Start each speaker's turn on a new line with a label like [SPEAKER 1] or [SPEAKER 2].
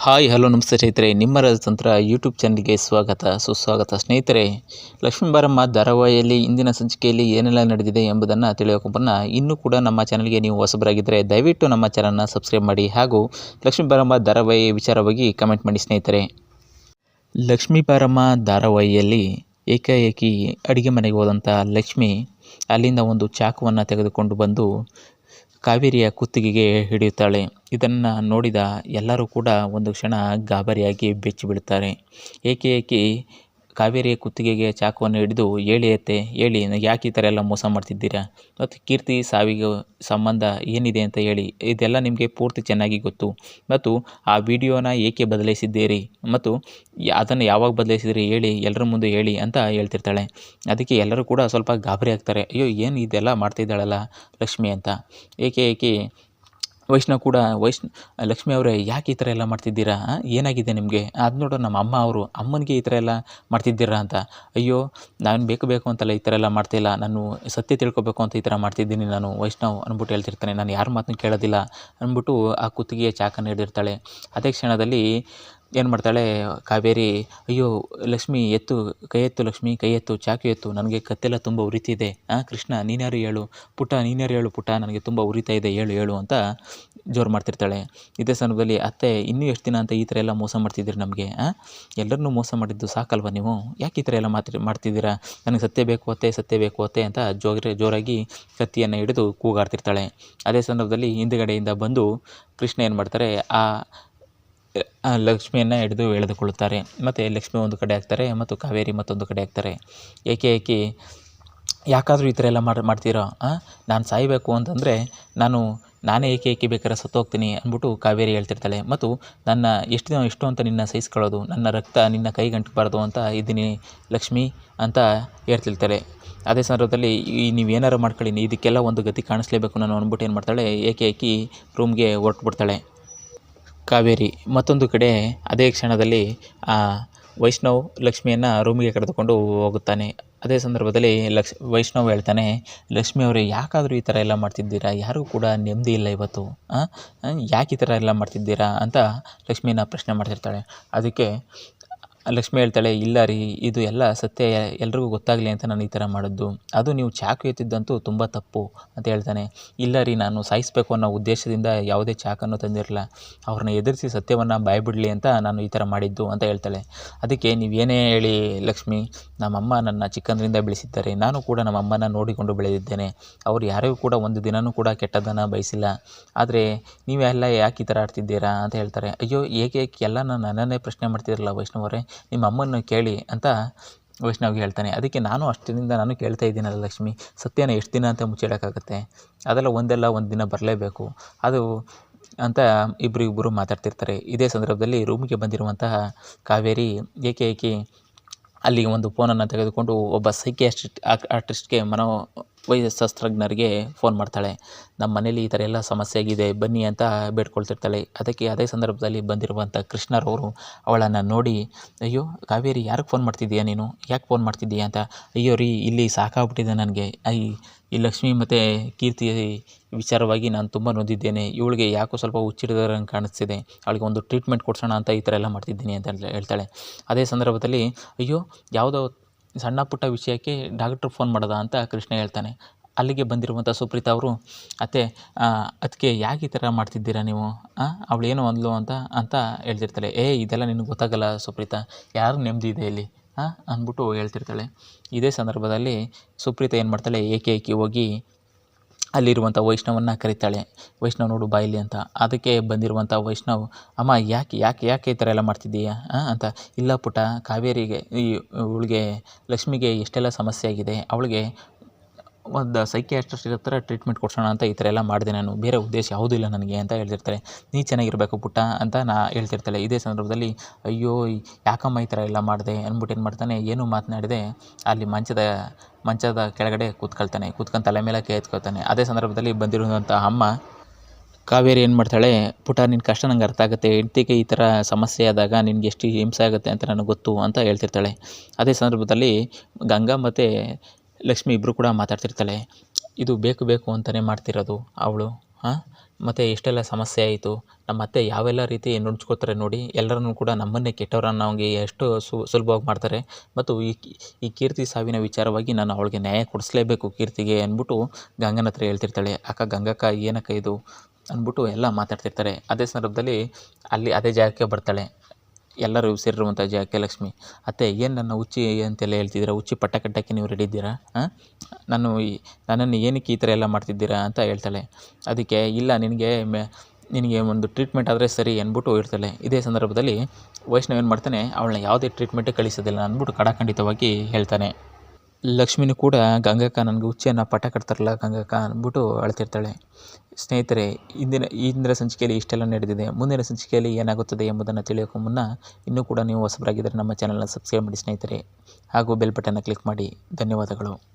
[SPEAKER 1] Hi, hello, ನಮಸ್ತೆ ಸ್ನೇಹಿತರೆ. ನಿಮ್ಮ ರಾಜತಂತ್ರ ಯೂಟ್ಯೂಬ್ ಚಾನಲ್ಗೆ ಸ್ವಾಗತ. ಸುಸ್ವಾಗತ ಸ್ನೇಹಿತರೆ, ಲಕ್ಷ್ಮೀ ಬಾರಮ್ಮ ಧಾರಾವಾಹಿಯಲ್ಲಿ ಇಂದಿನ ಸಂಚಿಕೆಯಲ್ಲಿ ಏನೆಲ್ಲ ನಡೆದಿದೆ ಎಂಬುದನ್ನು ತಿಳಿಯೋಕೊಂಬನ್ನ ಇನ್ನೂ ಕೂಡ ನಮ್ಮ ಚಾನಲ್ಗೆ ನೀವು ಹೊಸಬರಾಗಿದ್ದರೆ ದಯವಿಟ್ಟು ನಮ್ಮ ಚಾನಲ್ನ ಸಬ್ಸ್ಕ್ರೈಬ್ ಮಾಡಿ ಹಾಗೂ ಲಕ್ಷ್ಮೀ ಬಾರಮ್ಮ ಧಾರಾವಾಹಿ ವಿಚಾರವಾಗಿ ಕಮೆಂಟ್ ಮಾಡಿ ಸ್ನೇಹಿತರೆ. ಲಕ್ಷ್ಮೀ ಬಾರಮ್ಮ ಧಾರಾವಾಹಿಯಲ್ಲಿ ಏಕಾಏಕಿ ಅಡುಗೆ ಮನೆಗೆ ಹೋದಂಥ ಲಕ್ಷ್ಮಿ ಅಲ್ಲಿಂದ ಒಂದು ಚಾಕುವನ್ನು ತೆಗೆದುಕೊಂಡು ಬಂದು ಕಾವೇರಿಯ ಕುತ್ತಿಗೆಗೆ ಹಿಡಿಯುತ್ತಾಳೆ. ಇದನ್ನು ನೋಡಿದ ಎಲ್ಲರೂ ಕೂಡ ಒಂದು ಕ್ಷಣ ಗಾಬರಿಯಾಗಿ ಬೆಚ್ಚಿಬಿಡುತ್ತಾರೆ. ಏಕೆ ಏಕಾಏಕಿ ಕಾವೇರಿಯ ಕುತ್ತಿಗೆಗೆ ಚಾಕುವನ್ನು ಹಿಡಿದು, ಹೇಳಿ ಅತ್ತೆ, ಹೇಳಿ ಯಾಕೆ ಈ ಥರ ಎಲ್ಲ ಮೋಸ ಮಾಡ್ತಿದ್ದೀರಾ? ಮತ್ತು ಕೀರ್ತಿ, ಸಾವಿಗೆ ಸಂಬಂಧ ಏನಿದೆ ಅಂತ ಹೇಳಿ, ಇದೆಲ್ಲ ನಿಮಗೆ ಪೂರ್ತಿ ಚೆನ್ನಾಗಿ ಗೊತ್ತು. ಮತ್ತು ಆ ವಿಡಿಯೋನ ಏಕೆ ಬದಲಾಯಿಸಿದ್ದೀರಿ? ಮತ್ತು ಅದನ್ನು ಯಾವಾಗ ಬದಲಾಯಿಸಿದ್ರಿ? ಹೇಳಿ, ಎಲ್ಲರ ಮುಂದೆ ಹೇಳಿ ಅಂತ ಹೇಳ್ತಿರ್ತಾಳೆ. ಅದಕ್ಕೆ ಎಲ್ಲರೂ ಕೂಡ ಸ್ವಲ್ಪ ಗಾಬರಿ ಆಗ್ತಾರೆ. ಅಯ್ಯೋ, ಏನು ಇದೆಲ್ಲ ಮಾಡ್ತಿದ್ದಾಳಲ್ಲ ಲಕ್ಷ್ಮಿ ಅಂತ. ಏಕೆ ಏಕೆ ವೈಷ್ಣವ್ ಕೂಡ, ವೈಷ್ಣ, ಲಕ್ಷ್ಮಿ ಅವರೇ, ಯಾಕೆ ಈ ಥರ ಎಲ್ಲ ಮಾಡ್ತಿದ್ದೀರಾ? ಏನಾಗಿದೆ ನಿಮಗೆ? ಅದು ನೋಡೋ ನಮ್ಮ ಅಮ್ಮ ಅವರು, ಅಮ್ಮನಿಗೆ ಈ ಥರ ಎಲ್ಲ ಮಾಡ್ತಿದ್ದೀರಾ ಅಂತ. ಅಯ್ಯೋ, ನಾನು ಬೇಕು ಬೇಕು ಅಂತಲ್ಲ ಈ ಥರ ಎಲ್ಲ ಮಾಡ್ತಿಲ್ಲ ನಾನು ಸತ್ಯ ತಿಳ್ಕೊಬೇಕು ಅಂತ ಈ ಥರ ಮಾಡ್ತಿದ್ದೀನಿ ನಾನು, ವೈಷ್ಣವ್ ಅಂದ್ಬಿಟ್ಟು ಹೇಳ್ತಿರ್ತಾನೆ. ನಾನು ಯಾರ ಮಾತನ್ನು ಕೇಳೋದಿಲ್ಲ ಅಂದ್ಬಿಟ್ಟು ಆ ಕುತ್ತಿಗೆಯ ಚಾಕನ್ನು ಹಿಡಿದಿರ್ತಾಳೆ. ಅದೇ ಕ್ಷಣದಲ್ಲಿ ಏನು ಮಾಡ್ತಾಳೆ? ಕಾವೇರಿ, ಅಯ್ಯೋ, ಲಕ್ಷ್ಮಿ ಎತ್ತು, ಕೈ ಎತ್ತು ಲಕ್ಷ್ಮಿ, ಕೈ ಎತ್ತು, ಚಾಕು ಎತ್ತು, ನನಗೆ ಕತ್ತೆಲ್ಲ ತುಂಬ ಉರಿತಿದೆ ಹಾಂ ಕೃಷ್ಣ ನೀನ್ಯಾರು ಹೇಳು? ಪುಟ್ಟ ನೀನ್ಯಾರು ಹೇಳು? ಪುಟ್ಟ ನನಗೆ ತುಂಬ ಉರಿತಾ ಇದೆ, ಹೇಳು ಹೇಳು ಅಂತ ಜೋರು ಮಾಡ್ತಿರ್ತಾಳೆ. ಇದೇ ಸಂದರ್ಭದಲ್ಲಿ ಅತ್ತೆ, ಇನ್ನೂ ಎಷ್ಟು ದಿನ ಅಂತ ಈ ಥರ ಎಲ್ಲ ಮೋಸ ಮಾಡ್ತಿದ್ದೀರಿ ನಮಗೆ? ಹಾಂ ಎಲ್ಲರನ್ನೂ ಮೋಸ ಮಾಡಿದ್ದು ಸಾಕಲ್ವ ನೀವು? ಯಾಕೆ ಈ ಥರ ಎಲ್ಲ ಮಾತು ಮಾಡ್ತಿದ್ದೀರಾ? ನನಗೆ ಸತ್ಯ ಬೇಕು ಅತ್ತೆ, ಸತ್ಯ ಬೇಕು ಅತ್ತೆ ಅಂತ ಜೋರ ಜೋರಾಗಿ ಕತ್ತಿಯನ್ನು ಹಿಡಿದು ಕೂಗಾಡ್ತಿರ್ತಾಳೆ. ಅದೇ ಸಂದರ್ಭದಲ್ಲಿ ಹಿಂದುಗಡೆಯಿಂದ ಬಂದು ಕೃಷ್ಣ ಏನು ಮಾಡ್ತಾರೆ? ಆ ಲಕ್ಷ್ಮಿಯನ್ನು ಹಿಡಿದು ಎಳೆದುಕೊಳ್ಳುತ್ತಾರೆ. ಮತ್ತು ಲಕ್ಷ್ಮಿ ಒಂದು ಕಡೆ ಹಾಕ್ತಾರೆ ಮತ್ತು ಕಾವೇರಿ ಮತ್ತೊಂದು ಕಡೆ ಹಾಕ್ತಾರೆ ಏಕೆ ಯಾಕಾದರೂ ಈ ಥರ ಎಲ್ಲ ಮಾಡಿ, ಮಾಡ್ತೀರಾ? ನಾನು ಸಾಯಬೇಕು ಅಂತಂದರೆ ನಾನು, ನಾನೇ ಏಕೆ ಏಕೆ ಬೇಕಾದ್ರೆ ಸತ್ತೋಗ್ತೀನಿ ಅಂದ್ಬಿಟ್ಟು ಕಾವೇರಿ ಹೇಳ್ತಿರ್ತಾಳೆ. ಮತ್ತು ನನ್ನ ಎಷ್ಟು ದಿನ ಎಷ್ಟು ಅಂತ ನಿನ್ನ ಸಹಿಸ್ಕೊಳ್ಳೋದು, ನನ್ನ ರಕ್ತ ನಿನ್ನ ಕೈಗಂಟಬಾರ್ದು ಅಂತ ಇದ್ದೀನಿ ಲಕ್ಷ್ಮಿ ಅಂತ ಹೇಳ್ತಿರ್ತಾಳೆ. ಅದೇ ಸಂದರ್ಭದಲ್ಲಿ ಈ ನೀವೇನಾರು ಮಾಡ್ಕೊಳ್ಳಿ, ಇದಕ್ಕೆಲ್ಲ ಒಂದು ಗತಿ ಕಾಣಿಸ್ಲೇಬೇಕು ನಾನು ಅಂದ್ಬಿಟ್ಟು ಏನು ಮಾಡ್ತಾಳೆ? ಏಕೆ, ಏಕಿ ರೂಮ್ಗೆ ಹೊರಟ್ಬಿಡ್ತಾಳೆ. ಕಾವೇರಿ ಮತ್ತೊಂದು ಕಡೆ ಅದೇ ಕ್ಷಣದಲ್ಲಿ ಆ ವೈಷ್ಣವ್ ಲಕ್ಷ್ಮಿಯನ್ನು ರೂಮಿಗೆ ಕರೆದುಕೊಂಡು ಹೋಗುತ್ತಾನೆ. ಅದೇ ಸಂದರ್ಭದಲ್ಲಿ ಲಕ್ಷ್, ವೈಷ್ಣವ್ ಹೇಳ್ತಾನೆ, ಲಕ್ಷ್ಮಿ ಅವರೇ, ಯಾಕಾದರೂ ಈ ಥರ ಎಲ್ಲ ಮಾಡ್ತಿದ್ದೀರಾ? ಯಾರಿಗೂ ಕೂಡ ನೆಮ್ಮದಿ ಇಲ್ಲ ಇವತ್ತು. ಯಾಕೆ ಈ ಥರ ಎಲ್ಲ ಮಾಡ್ತಿದ್ದೀರಾ? ಅಂತ ಲಕ್ಷ್ಮಿನ ಪ್ರಶ್ನೆ ಮಾಡ್ತಿರ್ತಾಳೆ. ಅದಕ್ಕೆ ಲಕ್ಷ್ಮಿ ಹೇಳ್ತಾಳೆ, ಇಲ್ಲ ರೀ, ಇದು ಎಲ್ಲ ಸತ್ಯ, ಎಲ್ರಿಗೂ ಗೊತ್ತಾಗಲಿ ಅಂತ ನಾನು ಈ ಥರ ಮಾಡಿದ್ದು. ಅದು ನೀವು ಚಾಕು ಎತ್ತಿದ್ದಂತೂ ತುಂಬ ತಪ್ಪು, ಅಂತ ಹೇಳ್ತಾನೆ. ಇಲ್ಲ ರೀ, ನಾನು ಸಾಯಿಸಬೇಕು ಅನ್ನೋ ಉದ್ದೇಶದಿಂದ ಯಾವುದೇ ಚಾಕನ್ನು ತಂದಿರಲಿಲ್ಲ ಅವ್ರನ್ನ ಎದುರಿಸಿ ಸತ್ಯವನ್ನು ಬಾಯ್ಬಿಡಲಿ ಅಂತ ನಾನು ಈ ಥರ ಮಾಡಿದ್ದು, ಅಂತ ಹೇಳ್ತಾಳೆ. ಅದಕ್ಕೆ ನೀವೇನೇ ಹೇಳಿ ಲಕ್ಷ್ಮಿ, ನಮ್ಮಮ್ಮ ನನ್ನ ಚಿಕ್ಕಂದ್ರಿಂದ ಬೆಳೆಸಿದ್ದಾರೆ. ನಾನು ಕೂಡ ನಮ್ಮ ಅಮ್ಮನ ನೋಡಿಕೊಂಡು ಬೆಳೆದಿದ್ದೇನೆ. ಅವ್ರು ಯಾರಿಗೂ ಕೂಡ ಒಂದು ದಿನವೂ ಕೂಡ ಕೆಟ್ಟದನ್ನು ಬಯಸಿಲ್ಲ. ಆದರೆ ನೀವೆಲ್ಲ ಯಾಕೆ ಈ ಥರ ಆಡ್ತಿದ್ದೀರಾ? ಅಂತ ಹೇಳ್ತಾರೆ. ಅಯ್ಯೋ, ಏಕೆ ಎಲ್ಲ ನಾನು ನನ್ನನ್ನೇ ಪ್ರಶ್ನೆ ಮಾಡ್ತಿರಲ್ಲ ವೈಷ್ಣವರೇ? ನಿಮ್ಮ ಅಮ್ಮನ ಕೇಳಿ ಅಂತ ವೈಷ್ಣವ್ಗೆ ಹೇಳ್ತಾನೆ. ಅದಕ್ಕೆ ನಾನು ಅಷ್ಟರಿಂದ ನಾನು ಕೇಳ್ತಾ ಇದ್ದೀನಲ್ಲ ಲಕ್ಷ್ಮಿ, ಸತ್ಯನ ಎಷ್ಟು ದಿನ ಅಂತ ಮುಚ್ಚಿಡೋಕ್ಕಾಗತ್ತೆ? ಅದೆಲ್ಲ ಒಂದೆಲ್ಲ ಒಂದು ದಿನ ಬರಲೇಬೇಕು. ಅದು ಅಂತ ಇಬ್ಬರು ಮಾತಾಡ್ತಿರ್ತಾರೆ. ಇದೇ ಸಂದರ್ಭದಲ್ಲಿ ರೂಮಿಗೆ ಬಂದಿರುವಂತಹ ಕಾವೇರಿ ಏಕೆ ಏಕೆ ಅಲ್ಲಿಗೆ ಒಂದು ಫೋನನ್ನು ತೆಗೆದುಕೊಂಡು ಒಬ್ಬ ಸೈಕಿಯಾಸ್ಟ್ರಿಸ್ಟ್ ಆರ್ಟಿಸ್ಟ್ಗೆ ಮನೋ ವೈದ್ಯಶಾಸ್ತ್ರಜ್ಞರಿಗೆ ಫೋನ್ ಮಾಡ್ತಾಳೆ. ನಮ್ಮ ಮನೇಲಿ ಈ ಥರ ಎಲ್ಲ ಸಮಸ್ಯೆ ಆಗಿದೆ, ಬನ್ನಿ ಅಂತ ಬೇಡ್ಕೊಳ್ತಿರ್ತಾಳೆ. ಅದಕ್ಕೆ ಅದೇ ಸಂದರ್ಭದಲ್ಲಿ ಬಂದಿರುವಂಥ ಕೃಷ್ಣರವರು ಅವಳನ್ನು ನೋಡಿ, ಅಯ್ಯೋ, ಕಾವೇರಿ ಯಾರಿಗೆ ಫೋನ್ ಮಾಡ್ತಿದ್ದೀಯಾ ನೀನು? ಯಾಕೆ ಫೋನ್ ಮಾಡ್ತಿದ್ದೀಯಾ ಅಂತ? ಅಯ್ಯೋ ರೀ, ಇಲ್ಲಿ ಸಾಕಾಗ್ಬಿಟ್ಟಿದೆ ನನಗೆ. ಐ, ಈ ಲಕ್ಷ್ಮಿ ಮತ್ತು ಕೀರ್ತಿ ವಿಚಾರವಾಗಿ ನಾನು ತುಂಬ ನೊಂದಿದ್ದೇನೆ. ಇವಳಿಗೆ ಯಾಕೋ ಸ್ವಲ್ಪ ಹುಚ್ಚಿಡಿದಂಗೆ ಕಾಣಿಸ್ತಿದೆ. ಅವಳಿಗೆ ಒಂದು ಟ್ರೀಟ್ಮೆಂಟ್ ಕೊಡ್ಸೋಣ ಅಂತ ಈ ಥರ ಎಲ್ಲ ಮಾಡ್ತಿದ್ದೀನಿ ಅಂತ ಹೇಳ್ತಾಳೆ. ಅದೇ ಸಂದರ್ಭದಲ್ಲಿ, ಅಯ್ಯೋ, ಯಾವುದೋ ಸಣ್ಣ ಪುಟ್ಟ ವಿಷಯಕ್ಕೆ ಡಾಕ್ಟ್ರು ಫೋನ್ ಮಾಡೋದಾ ಅಂತ ಕೃಷ್ಣ ಹೇಳ್ತಾನೆ. ಅಲ್ಲಿಗೆ ಬಂದಿರುವಂಥ ಸುಪ್ರೀತಾ ಅವರು, ಅತ್ತೆ ಅದಕ್ಕೆ ಯಾಕೆ ಈ ಥರ ಮಾಡ್ತಿದ್ದೀರಾ ನೀವು? ಅವಳೇನು ಅಂದ್ಲು ಅಂತ ಅಂತ ಹೇಳ್ತಿರ್ತಾಳೆ. ಏ, ಇದೆಲ್ಲ ನಿನಗೆ ಗೊತ್ತಾಗಲ್ಲ ಸುಪ್ರೀತಾ. ಯಾರು ನೆಮ್ಮದಿ ಇದೆ ಇಲ್ಲಿ? ಅಂದ್ಬಿಟ್ಟು ಹೇಳ್ತಿರ್ತಾಳೆ. ಇದೇ ಸಂದರ್ಭದಲ್ಲಿ ಸುಪ್ರೀತಾ ಏನು ಮಾಡ್ತಾಳೆ? ಏಕೆ ಏಕೆ ಹೋಗಿ ಅಲ್ಲಿರುವಂಥ ವೈಷ್ಣವನ್ನ ಕರೀತಾಳೆ. ವೈಷ್ಣವ್ ನೋಡು ಬಾಯಿಲಿ ಅಂತ. ಅದಕ್ಕೆ ಬಂದಿರುವಂಥ ವೈಷ್ಣವ್, ಅಮ್ಮ, ಯಾಕೆ ಯಾಕೆ ಯಾಕೆ ಈ ಥರ ಎಲ್ಲ ಮಾಡ್ತಿದ್ದೀಯಾ? ಅಂತ. ಇಲ್ಲ ಪುಟ್ಟ, ಕಾವೇರಿಗೆ, ಈ ಇವಳಿಗೆ ಲಕ್ಷ್ಮಿಗೆ ಎಷ್ಟೆಲ್ಲ ಸಮಸ್ಯೆ ಆಗಿದೆ, ಅವಳಿಗೆ ಒಂದು ಸೈಕಿಯಾಟ್ರಿಸ್ಟ್ ಹತ್ರ ಟ್ರೀಟ್ಮೆಂಟ್ ಕೊಡ್ಸೋಣ ಅಂತ ಈ ಥರ ಎಲ್ಲ ಮಾಡಿದೆ ನಾನು. ಬೇರೆ ಉದ್ದೇಶ ಯಾವುದೂ ಇಲ್ಲ ನನಗೆ ಅಂತ ಹೇಳ್ತಿರ್ತಾರೆ. ನೀ ಚೆನ್ನಾಗಿರಬೇಕು ಪುಟ್ಟ ಅಂತ ನಾ ಹೇಳ್ತಿರ್ತಾಳೆ ಇದೇ ಸಂದರ್ಭದಲ್ಲಿ ಅಯ್ಯೋ ಯಾಕಮ್ಮ ಈ ಥರ ಎಲ್ಲ ಮಾಡಿದೆ? ಅಂದ್ಬಿಟ್ಟು ಏನು ಮಾಡ್ತಾನೆ? ಏನೂ ಮಾತನಾಡಿದೆ. ಅಲ್ಲಿ ಮಂಚದ ಮಂಚದ ಕೆಳಗಡೆ ಕೂತ್ಕೊಳ್ತಾನೆ. ಕೂತ್ಕೊಂಡು ತಲೆ ಮೇಲೆ ಕೈ ಎತ್ಕೊಳ್ತಾನೆ. ಅದೇ ಸಂದರ್ಭದಲ್ಲಿ ಬಂದಿರುವಂಥ ಅಮ್ಮ ಕಾವೇರಿ ಏನು ಮಾಡ್ತಾಳೆ? ಪುಟ ನಿನ್ನ ಕಷ್ಟ ನಂಗೆ ಅರ್ಥ ಆಗುತ್ತೆ. ಹೆಂಡ್ತಿಗೆ ಈ ಥರ ಸಮಸ್ಯೆ ಆದಾಗ ನಿನಗೆ ಎಷ್ಟು ಹಿಂಸೆ ಆಗುತ್ತೆ ಅಂತ ನನಗೆ ಗೊತ್ತು ಅಂತ ಹೇಳ್ತಿರ್ತಾಳೆ. ಅದೇ ಸಂದರ್ಭದಲ್ಲಿ ಗಂಗಾ ಮತ್ತು ಲಕ್ಷ್ಮಿ ಇಬ್ಬರು ಕೂಡ ಮಾತಾಡ್ತಿರ್ತಾಳೆ. ಇದು ಬೇಕು ಬೇಕು ಅಂತಲೇ ಮಾಡ್ತಿರೋದು ಅವಳು. ಹಾಂ? ಮತ್ತು ಎಷ್ಟೆಲ್ಲ ಸಮಸ್ಯೆ ಆಯಿತು? ನಮ್ಮ ಅತ್ತೆ ಯಾವೆಲ್ಲ ರೀತಿ ನುಣುಚ್ಕೋತಾರೆ ನೋಡಿ, ಎಲ್ಲರನ್ನೂ ಕೂಡ ನಮ್ಮನ್ನೇ ಕೆಟ್ಟವರನ್ನಾಗಿ ಎಷ್ಟು ಸುಲಭವಾಗಿ ಮಾಡ್ತಾರೆ. ಮತ್ತು ಈ ಈ ಕೀರ್ತಿ ಸಾವಿನ ವಿಚಾರವಾಗಿ ನಾನು ಅವಳಿಗೆ ನ್ಯಾಯ ಕೊಡಿಸ್ಲೇಬೇಕು ಕೀರ್ತಿಗೆ ಅಂದ್ಬಿಟ್ಟು ಗಂಗನ ಹತ್ರ ಹೇಳ್ತಿರ್ತಾಳೆ, ಅಕ್ಕ ಗಂಗಕ್ಕ, ಏನಕ್ಕ ಇದು? ಅಂದ್ಬಿಟ್ಟು ಎಲ್ಲ ಮಾತಾಡ್ತಿರ್ತಾರೆ. ಅದೇ ಸಂದರ್ಭದಲ್ಲಿ ಅಲ್ಲಿ ಅದೇ ಜಾಗಕ್ಕೆ ಬರ್ತಾಳೆ. ಎಲ್ಲರೂ ಸೇರಿರುವಂಥ ಜಾಗಕ್ಕೆ ಲಕ್ಷ್ಮಿ ಅತ್ತೆ, ಏನು ನನ್ನ ಹುಚ್ಚಿ ಅಂತೆಲ್ಲ ಹೇಳ್ತಿದ್ದೀರಾ? ಹುಚ್ಚಿ ಪಟ್ಟ ಕಟ್ಟಕ್ಕೆ ನೀವು ರೆಡಿ ಇದ್ದೀರಾ? ನಾನು ನನ್ನನ್ನು ಏನಕ್ಕೆ ಈ ಥರ ಎಲ್ಲ ಮಾಡ್ತಿದ್ದೀರಾ ಅಂತ ಹೇಳ್ತಾಳೆ. ಅದಕ್ಕೆ, ಇಲ್ಲ, ನಿನಗೆ ನಿನಗೆ ಒಂದು ಟ್ರೀಟ್ಮೆಂಟ್ ಆದರೆ ಸರಿ ಅಂದ್ಬಿಟ್ಟು ಇರ್ತಾಳೆ ಇದೇ ಸಂದರ್ಭದಲ್ಲಿ ವೈಷ್ಣವ್ ಏನು ಮಾಡ್ತಾನೆ, ಅವಳನ್ನ ಯಾವುದೇ ಟ್ರೀಟ್ಮೆಂಟೇ ಕಳಿಸೋದಿಲ್ಲ ಅಂದ್ಬಿಟ್ಟು ಕಡಾಖಂಡಿತವಾಗಿ ಹೇಳ್ತಾನೆ. ಲಕ್ಷ್ಮಿನೂ ಕೂಡ ಗಂಗಕ್ಕ ನನಗೆ ಹುಚ್ಚೆಯನ್ನು ಪಟ ಕಟ್ತಾರಲ್ಲ ಗಂಗಕ್ಕ ಅಂದ್ಬಿಟ್ಟು ಅಳ್ತಿರ್ತಾಳೆ. ಸ್ನೇಹಿತರೆ, ಇಂದಿನ ಇಂದಿನ ಸಂಚಿಕೆಯಲ್ಲಿ ಇಷ್ಟೆಲ್ಲ ನಡೆದಿದೆ. ಮುಂದಿನ ಸಂಚಿಕೆಯಲ್ಲಿ ಏನಾಗುತ್ತದೆ ಎಂಬುದನ್ನು ತಿಳಿಯೋಕ್ಕೂ ಮುನ್ನ ಇನ್ನೂ ಕೂಡ ನೀವು ಹೊಸಬರಾಗಿದ್ದರೆ ನಮ್ಮ ಚಾನಲ್ನ ಸಬ್ಸ್ಕ್ರೈಬ್ ಮಾಡಿ ಸ್ನೇಹಿತರೆ. ಹಾಗೂ ಬೆಲ್ ಬಟನ್ನ ಕ್ಲಿಕ್ ಮಾಡಿ. ಧನ್ಯವಾದಗಳು.